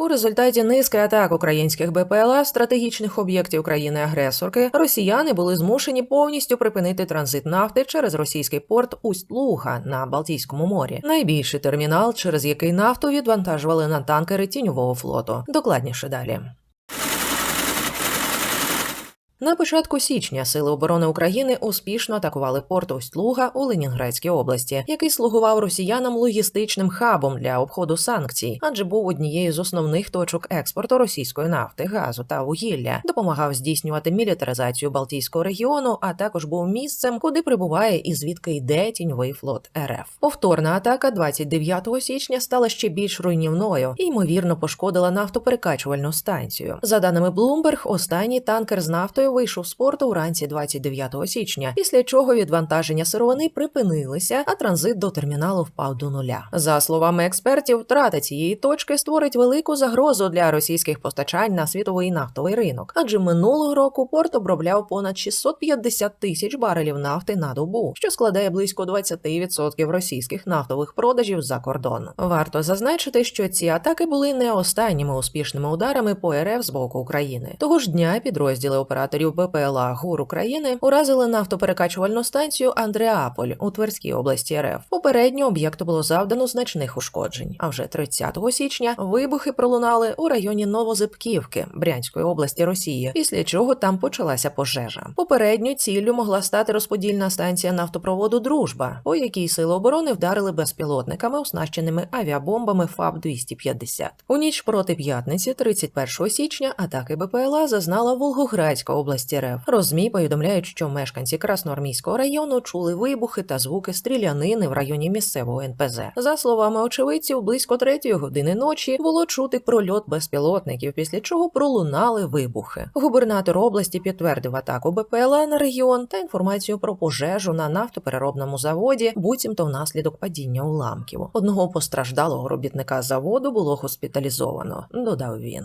У результаті низки атак українських БПЛА стратегічних об'єктів країни-агресорки росіяни були змушені повністю припинити транзит нафти через російський порт Усть-Луга на Балтійському морі. Найбільший термінал, через який нафту відвантажували на танкери тіньового флоту. Докладніше далі. На початку січня Сили оборони України успішно атакували порт Усть-Луга у Ленінградській області, який слугував росіянам логістичним хабом для обходу санкцій, адже був однією з основних точок експорту російської нафти, газу та вугілля, допомагав здійснювати мілітаризацію Балтійського регіону, а також був місцем, куди прибуває і звідки йде тіньовий флот РФ. Повторна атака 29 січня стала ще більш руйнівною і ймовірно пошкодила нафтоперекачувальну станцію. За даними Bloomberg, останній танкер з нафтою вийшов з порту вранці 29 січня, після чого відвантаження сировини припинилися, а транзит до терміналу впав до нуля. За словами експертів, втрата цієї точки створить велику загрозу для російських постачань на світовий нафтовий ринок, адже минулого року порт обробляв понад 650 тисяч барелів нафти на добу, що складає близько 20% російських нафтових продажів за кордон. Варто зазначити, що ці атаки були не останніми успішними ударами по РФ з боку України. Того ж дня підрозділи операторів БПЛА ГУР України уразили нафтоперекачувальну станцію Андреаполь у Тверській області РФ. Попередньо об'єкту було завдано значних ушкоджень. А вже 30 січня вибухи пролунали у районі Новозипківки Брянської області Росії, після чого там почалася пожежа. Попередньо ціллю могла стати розподільна станція нафтопроводу Дружба, по якій сили оборони вдарили безпілотниками, оснащеними авіабомбами ФАБ 250 У ніч проти п'ятниці, 31 січня, атаки БПЛА зазнала Волгоградська область РФ. Розмі повідомляють, що мешканці Красноармійського району чули вибухи та звуки стрілянини в районі місцевого НПЗ. За словами очевидців, близько третьої години ночі було чути прольот безпілотників, після чого пролунали вибухи. Губернатор області підтвердив атаку БПЛА на регіон та інформацію про пожежу на нафтопереробному заводі, буцімто внаслідок падіння уламків. Одного постраждалого робітника заводу було госпіталізовано, додав він.